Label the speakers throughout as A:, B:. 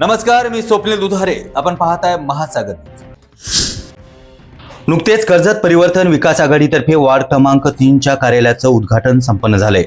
A: नमस्कार मी स्वप्नील दुधारे. आपण पाहताय महासागर नुकतेच कर्जत परिवर्तन विकास आघाडीतर्फे वार्ड क्रमांक तीनच्या कार्यालयाचं उद्घाटन संपन्न झालंय.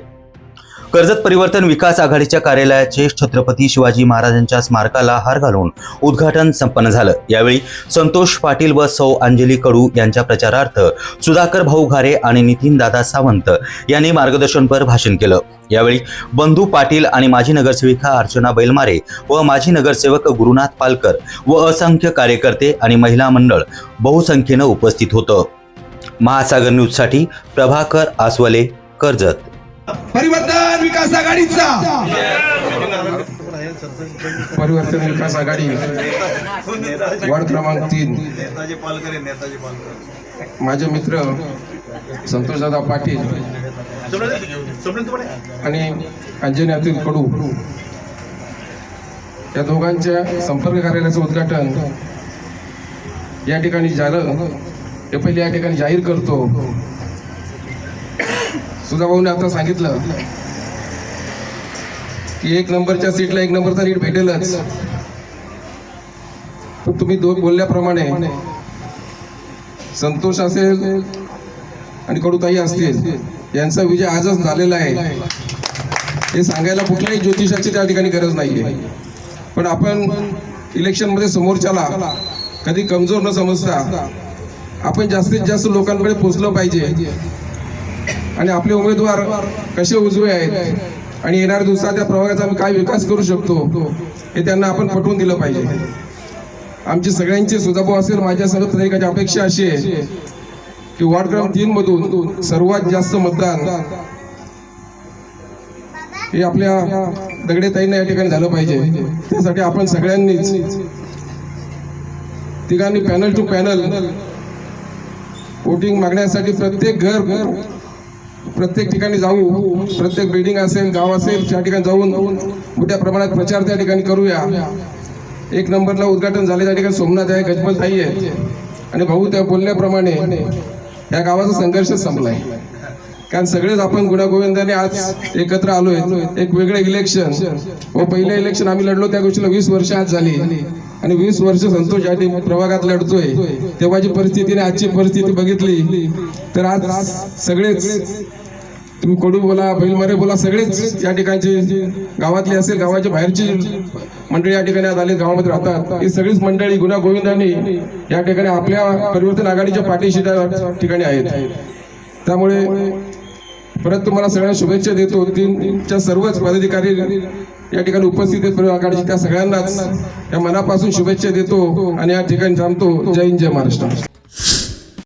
A: कर्जत परिवर्तन विकास आघाडीच्या कार्यालयाचे छत्रपती शिवाजी महाराजांच्या स्मारकाला हार घालून उद्घाटन संपन्न झालं. यावेळी संतोष पाटील व सौ अंजली कडू यांच्या प्रचारार्थ सुधाकर भाऊ घारे आणि नितीन दादा सावंत यांनी मार्गदर्शनपर भाषण केलं. यावेळी बंधू पाटील आणि माजी नगरसेविका अर्चना बैलमारे व माजी नगरसेवक गुरुनाथ पालकर व असंख्य कार्यकर्ते आणि महिला मंडळ बहुसंख्येनं उपस्थित होतं. महासागर न्यूजसाठी प्रभाकर आसवले कर्जत.
B: परिवर्तन विकास आघाडीचा. परिवर्तन विकास आघाडी. वार्ड क्रमांक तीन.
C: नेताजी पालकर आहे नेताजी पालकर
B: माझे मित्र संतोषदादा पाटील आणि अंजनी अतुल कडू. या दोघांच्या संपर्क कार्यालयाचं उद्घाटन या ठिकाणी झालं. हे पहिले या ठिकाणी जाहीर करतो. सुधाभाऊने आता सांगितलं की एक नंबरच्या सीटला एक नंबरचा लीड भेटेलच. पण तुम्ही दोन बोलल्याप्रमाणे संतोष असेल आणि कडूताई असतील यांचा विजय आजच झालेला आहे. हे सांगायला कुठल्याही ज्योतिषाची त्या ठिकाणी गरज नाहीये. पण आपण इलेक्शनमध्ये समोरच्याला कधी कमजोर न समजता आपण जास्तीत जास्त लोकांकडे पोचलं पाहिजे. आणि आपले उमेदवार कसे उजवे आहेत? आणि येणाऱ्या दिवसात त्या प्रभागाचा आम्ही काय विकास करू शकतो हे त्यांना आपण पटवून दिलं पाहिजे. आमची सगळ्यांची सुधाभाऊ असेल माझ्यासह प्रत्येकाची अपेक्षा अशी आहे की वॉर्ड क्रमांक तीन मधून सर्वात जास्त मतदान हे आपल्या दगडे ताईंना या ठिकाणी झालं पाहिजे. त्यासाठी आपण सगळ्यांनीच ठिकाणी पॅनल टू पॅनल वोटिंग मागण्यासाठी प्रत्येक घर प्रत्येक ठिकाणी जाऊ प्रत्येक बिल्डिंग असेल गाव असेल त्या ठिकाणी जाऊन मोठ्या प्रमाणात प्रचार त्या ठिकाणी करूया. एक नंबरला उद्घाटन झाले त्या ठिकाणी सोमनाथ आहे गजबल ताई आहे आणि भाऊ त्या बोलल्याप्रमाणे या गावाचा संघर्ष संपलाय. कारण सगळेच आपण गुणागोविंदाने आज एकत्र आलोय. एक वेगळं इलेक्शन व पहिलं इलेक्शन आम्ही लढलो त्या गोष्टीला वीस वर्ष आज झाली. आणि वीस वर्ष संतोष या प्रभागात लढतोय. तेव्हाची परिस्थिती आजची परिस्थिती बघितली तर आज सगळेच तुम्ही कडू बोला बैलमारे बोला सगळेच या ठिकाणचे गावातले असेल गावाच्या बाहेरची मंडळी या ठिकाणी आज आले गावामध्ये राहतात. ही सगळीच मंडळी गुन्हा गोविंदांनी या ठिकाणी आपल्या परिवर्तन आघाडीच्या पाठीशी त्या ठिकाणी आहेत. त्यामुळे परत तुम्हाला सगळ्यांना शुभेच्छा देतो. तीनच्या सर्वच पदाधिकारी या ठिकाणी उपस्थित आहेत. परिवार आघाडीचे त्या सगळ्यांनाच या मनापासून शुभेच्छा देतो आणि या ठिकाणी थांबतो. जय हिंद जय महाराष्ट्र.